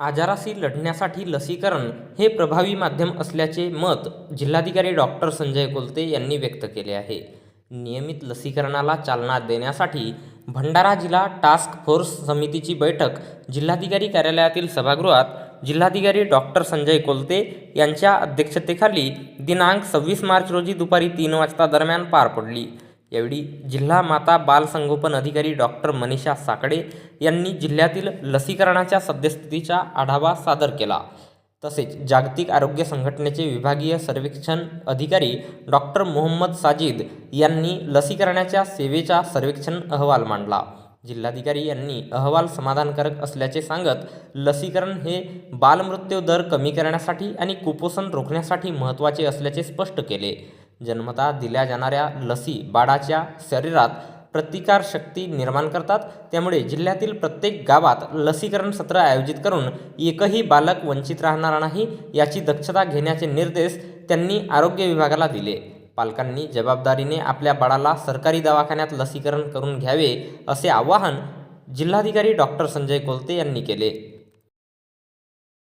आजाराशी लढण्यासाठी लसीकरण हे प्रभावी माध्यम असल्याचे मत जिल्हाधिकारी डॉक्टर संजय कोलते यांनी व्यक्त केले आहे. नियमित लसीकरणाला चालना देण्यासाठी भंडारा जिल्हा टास्क फोर्स समितीची बैठक जिल्हाधिकारी कार्यालयातील सभागृहात जिल्हाधिकारी डॉक्टर संजय कोलते यांच्या अध्यक्षतेखाली दिनांक सव्वीस मार्च रोजी दुपारी तीन वाजता दरम्यान पार पडली. यावेळी जिल्हा माता बालसंगोपन अधिकारी डॉक्टर मनीषा साकडे यांनी जिल्ह्यातील लसीकरणाच्या सद्यस्थितीचा आढावा सादर केला. तसेच जागतिक आरोग्य संघटनेचे विभागीय सर्वेक्षण अधिकारी डॉक्टर मोहम्मद साजिद यांनी लसीकरणाच्या सेवेचा सर्वेक्षण अहवाल मांडला. जिल्हाधिकारी यांनी अहवाल समाधानकारक असल्याचे सांगत लसीकरण हे बालमृत्यू दर कमी करण्यासाठी आणि कुपोषण रोखण्यासाठी महत्त्वाचे असल्याचे स्पष्ट केले. जन्मता दिल्या जाणाऱ्या लसी बाळाच्या शरीरात प्रतिकारशक्ती निर्माण करतात. त्यामुळे जिल्ह्यातील प्रत्येक गावात लसीकरण सत्र आयोजित करून एकही बालक वंचित राहणार नाही याची दक्षता घेण्याचे निर्देश त्यांनी आरोग्य विभागाला दिले. पालकांनी जबाबदारीने आपल्या बाळाला सरकारी दवाखान्यात लसीकरण करून घ्यावे असे आवाहन जिल्हाधिकारी डॉक्टर संजय कोलते यांनी केले.